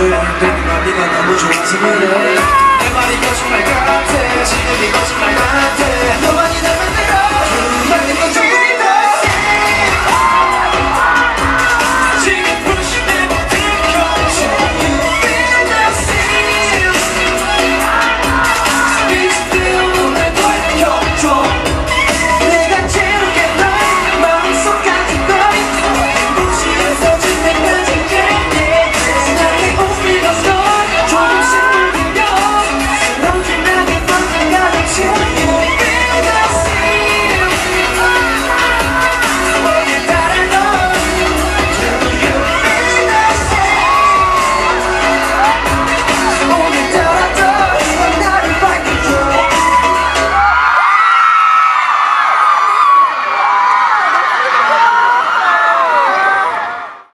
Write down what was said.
조용히 되니까 네가 너무 좋아서 그래 내 말이 거짓말 같아. 지금이 거짓말 같아.